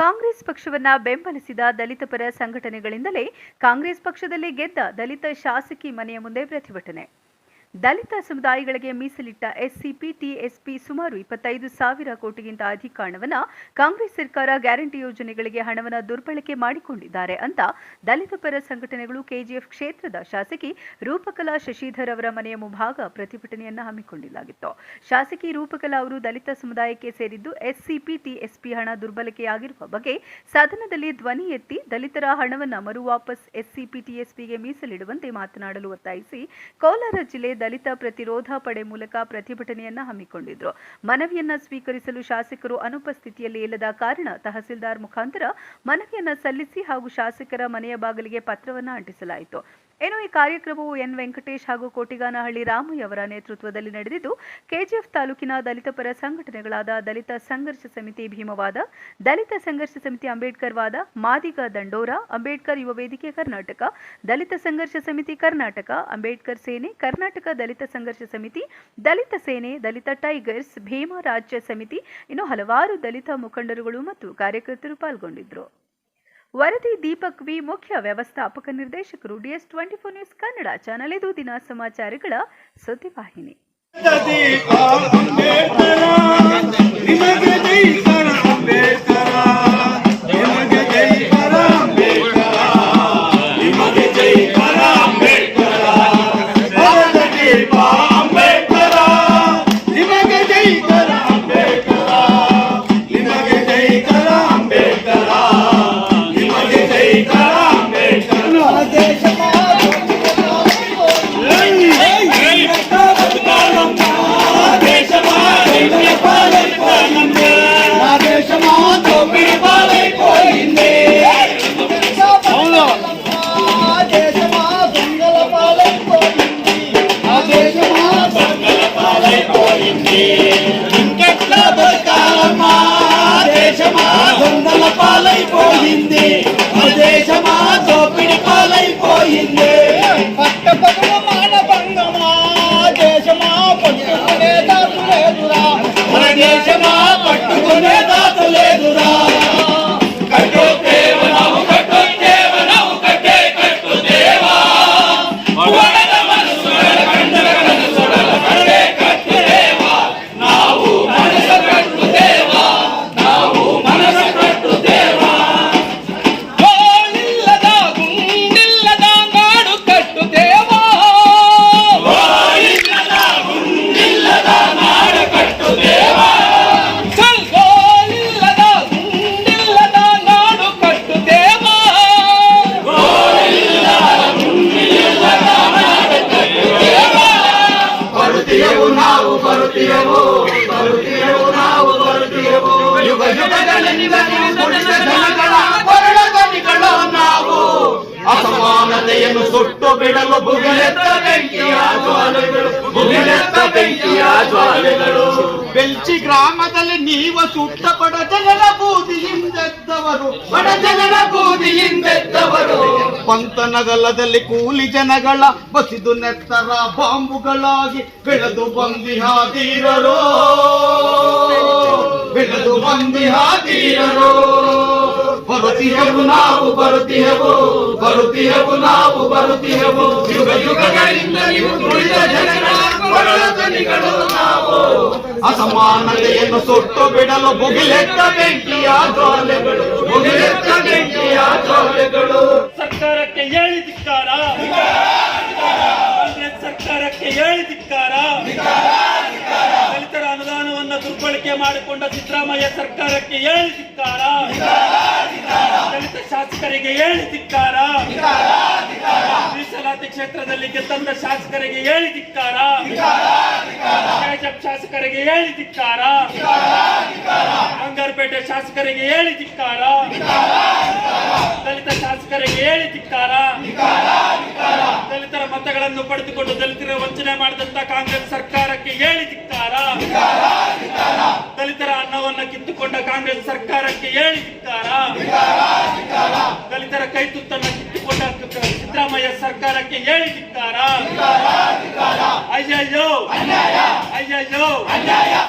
ಕಾಂಗ್ರೆಸ್ ಪಕ್ಷವನ್ನ ಬೆಂಬಲಿಸಿದ ದಲಿತ ಪರ ಸಂಘಟನೆಗಳಿಂದಲೇ ಕಾಂಗ್ರೆಸ್ ಪಕ್ಷದಲ್ಲಿ ಗೆದ್ದ ದಲಿತ ಶಾಸಕಿ ಮನೆಯ ಮುಂದೆ ಪ್ರತಿಭಟನೆ. ದಲಿತ ಸಮುದಾಯಗಳಿಗೆ ಮೀಸಲಿಟ್ಟ ಎಸ್ಸಿಪಿ, ಟಿಎಸ್ಪಿ ಸುಮಾರು ಇಪ್ಪತ್ತೈದು ಸಾವಿರ ಕೋಟಿಗಿಂತ ಅಧಿಕ ಹಣವನ್ನು ಕಾಂಗ್ರೆಸ್ ಸರ್ಕಾರ ಗ್ಯಾರಂಟಿ ಯೋಜನೆಗಳಿಗೆ ಹಣವನ್ನ ದುರ್ಬಳಕೆ ಮಾಡಿಕೊಂಡಿದ್ದಾರೆ ಅಂತ ದಲಿತ ಪರ ಸಂಘಟನೆಗಳು ಕೆಜಿಎಫ್ ಕ್ಷೇತ್ರದ ಶಾಸಕಿ ರೂಪಕಲಾ ಶಶಿಧರ್ ಅವರ ಮನೆಯ ಮುಂಭಾಗ ಪ್ರತಿಭಟನೆಯನ್ನ ಹಮ್ಮಿಕೊಂಡಿಲಾಗಿತ್ತು ಶಾಸಕಿ ರೂಪಕಲಾ ಅವರು ದಲಿತ ಸಮುದಾಯಕ್ಕೆ ಸೇರಿದ್ದು ಎಸ್ಸಿಪಿ, ಟಿಎಸ್ಪಿ ಹಣ ದುರ್ಬಳಕೆಯಾಗಿರುವ ಬಗ್ಗೆ ಸದನದಲ್ಲಿ ಧ್ವನಿ ಎತ್ತಿ ದಲಿತರ ಹಣವನ್ನ ಮರುವಾಪಸ್ ಎಸ್ಸಿಪಿ, ಟಿಎಸ್ಪಿಗೆ ಮೀಸಲಿಡುವಂತೆ ಮಾತನಾಡಲು ಒತ್ತಾಯಿಸಿ ಕೋಲಾರ ಜಿಲ್ಲೆ ದಲಿತ ಪ್ರತಿರೋಧ ಪಡೆ ಮೂಲಕ ಪ್ರತಿಭಟನೆಯನ್ನ ಹಮ್ಮಿಕೊಂಡಿದ್ರು. ಮನವಿಯನ್ನ ಸ್ವೀಕರಿಸಲು ಶಾಸಕರು ಅನುಪಸ್ಥಿತಿಯಲ್ಲಿ ಇಲ್ಲದ ಕಾರಣ ತಹಸೀಲ್ದಾರ್ ಮುಖಾಂತರ ಮನವಿಯನ್ನ ಸಲ್ಲಿಸಿ ಹಾಗೂ ಶಾಸಕರ ಮನೆಯ ಬಾಗಿಲಿಗೆ ಪತ್ರವನ್ನ ಅಂಟಿಸಲಾಯಿತು. ಇನ್ನು ಈ ಕಾರ್ಯಕ್ರಮವು ಎನ್ ವೆಂಕಟೇಶ್ ಹಾಗೂ ಕೋಟಿಗಾನಹಳ್ಳಿ ರಾಮಯ್ಯವರ ನೇತೃತ್ವದಲ್ಲಿ ನಡೆದಿದ್ದು, ಕೆಜಿಎಫ್ ತಾಲೂಕಿನ ದಲಿತ ಪರ ಸಂಘಟನೆಗಳಾದ ದಲಿತ ಸಂಘರ್ಷ ಸಮಿತಿ ಭೀಮವಾದ, ದಲಿತ ಸಂಘರ್ಷ ಸಮಿತಿ ಅಂಬೇಡ್ಕರ್ ವಾದ, ಮಾದಿಗ ದಂಡೋರ, ಅಂಬೇಡ್ಕರ್ ಯುವ ವೇದಿಕೆ ಕರ್ನಾಟಕ, ದಲಿತ ಸಂಘರ್ಷ ಸಮಿತಿ ಕರ್ನಾಟಕ, ಅಂಬೇಡ್ಕರ್ ಸೇನೆ, ಕರ್ನಾಟಕ ದಲಿತ ಸಂಘರ್ಷ ಸಮಿತಿ, ದಲಿತ ಸೇನೆ, ದಲಿತ ಟೈಗರ್ಸ್, ಭೀಮ ರಾಜ್ಯ ಸಮಿತಿ, ಇನ್ನು ಹಲವಾರು ದಲಿತ ಮುಖಂಡರುಗಳು ಮತ್ತು ಕಾರ್ಯಕರ್ತರು ಪಾಲ್ಗೊಂಡಿದ್ದರು ವರದಿ ದೀಪಕ್ ವಿ ಮುಖ್ಯ ವ್ಯವಸ್ಥಾಪಕ ನಿರ್ದೇಶಕರು DS twenty four news Kannada channel ಇದು ದಿನ ಸಮಾಚಾರಗಳ ಸುದ್ದಿವಾಹಿನಿ. ಅಂಬೇಡ್ಕರ 와. ನೀವು ಅಸಮಾನತೆಯನ್ನು ಸುಟ್ಟು ಬಿಡಲು ಭುಗಿಲೆತ್ತ ಬೆಂಕಿಯ ಜ್ವಾಲೆಗಳು ಭುಗಿಲೆತ್ತ ಬೆಂಕಿಯ ಜ್ವಾಲೆಗಳು ಬೆಲ್ಚಿ ಗ್ರಾಮದಲ್ಲಿ ನೀವು ಸುಟ್ಟ ಬಡ ಜನರ ಬೂದಿಯಿಂದೆದ್ದವರು ಬಡ ಜನರ ಬೂದಿಯಿಂದೆದ್ದವರು ಪಂತನಗಲದಲ್ಲಿ ಕೂಲಿ ಜನಗಳ ಬಸಿದು ನೆತ್ತರ ಬಾಂಬುಗಳಾಗಿ ಬೆಳೆದು ಬಂದಿಹಾದೀರರು ಬೆಳೆದು ಬಂದಿಹಾದೀರರು ಬರುತ್ತಿಹೆವು ನಾವು ಬರುತ್ತಿಹೆವು ಬರುತ್ತಿಹೆವು ನಾವು ಬರುತ್ತಿಹೆವು ಯುಗ ಯುಗಗಳಿಂದ ನೀವು ದುಡಿದ ಜನಗಳ ಕೊರಳದನಿಗಳು ನಾವು ಅಸಮಾನತೆಯನ್ನು ಸುಟ್ಟು ಬಿಡಲು ಭುಗಿಲೆತ್ತ ಬೆಂಕಿಯ ಜ್ವಾಲೆಗಳು ಭುಗಿಲೆತ್ತ ಬೆಂಕಿಯ ಜ್ವಾಲೆಗಳು ಸರ್ಕಾರಕ್ಕೆ ಹೇಳಿ ಧಿಕ್ಕಾರ ಕಾಂಗ್ರೆಸ್ ಸರ್ಕಾರಕ್ಕೆ ಹೇಳಿ ಧಿಕ್ಕಾರ ದಲಿತರ ಅನುದಾನವನ್ನು ಮಾಡಿಕೊಂಡ ಸಿದ್ದರಾಮಯ್ಯ ಸರ್ಕಾರಕ್ಕೆ ಏಳು ಧಿಕ್ಕಾರ. ದಲಿತ ಶಾಸಕರಿಗೆ ಏಳು ಧಿಕ್ಕಾರ. ಮೀಸಲಾತಿ ಕ್ಷೇತ್ರದಲ್ಲಿ ಗೆದ್ದಂತ ಶಾಸಕರಿಗೆ ಏಳು ಧಿಕ್ಕಾರ. ಶಾಸಕರಿಗೆ ಏಳು ಧಿಕ್ಕಾರ. ಶಾಸಕರಿಗೆ ಹೇಳಿ ಧಿಕ್ಕಾರ. ದಲಿತ ಶಾಸಕರಿಗೆ ಹೇಳಿ ಧಿಕ್ಕಾರ. ದಲಿತರ ಮತಗಳನ್ನು ಪಡೆದುಕೊಂಡು ದಲಿತರ ವಂಚನೆ ಮಾಡಿದಂತ ಕಾಂಗ್ರೆಸ್ ಸರ್ಕಾರಕ್ಕೆ ಹೇಳಿ ಧಿಕ್ಕಾರ. ದಲಿತರ ಅನ್ನವನ್ನು ಕಿತ್ತುಕೊಂಡ ಕಾಂಗ್ರೆಸ್ ಸರ್ಕಾರಕ್ಕೆ ಹೇಳಿ ಧಿಕ್ಕಾರ. ದಲಿತರ ಕೈ ತುತ್ತನ್ನ ಕಿತ್ತುಕೊಂಡ ಸಿದ್ದರಾಮಯ್ಯ ಸರ್ಕಾರಕ್ಕೆ ಹೇಳಿ ಧಿಕ್ಕಾರ. ಅಯ್ಯಯ್ಯೋ. ಅಯ್ಯಯ್ಯೋ.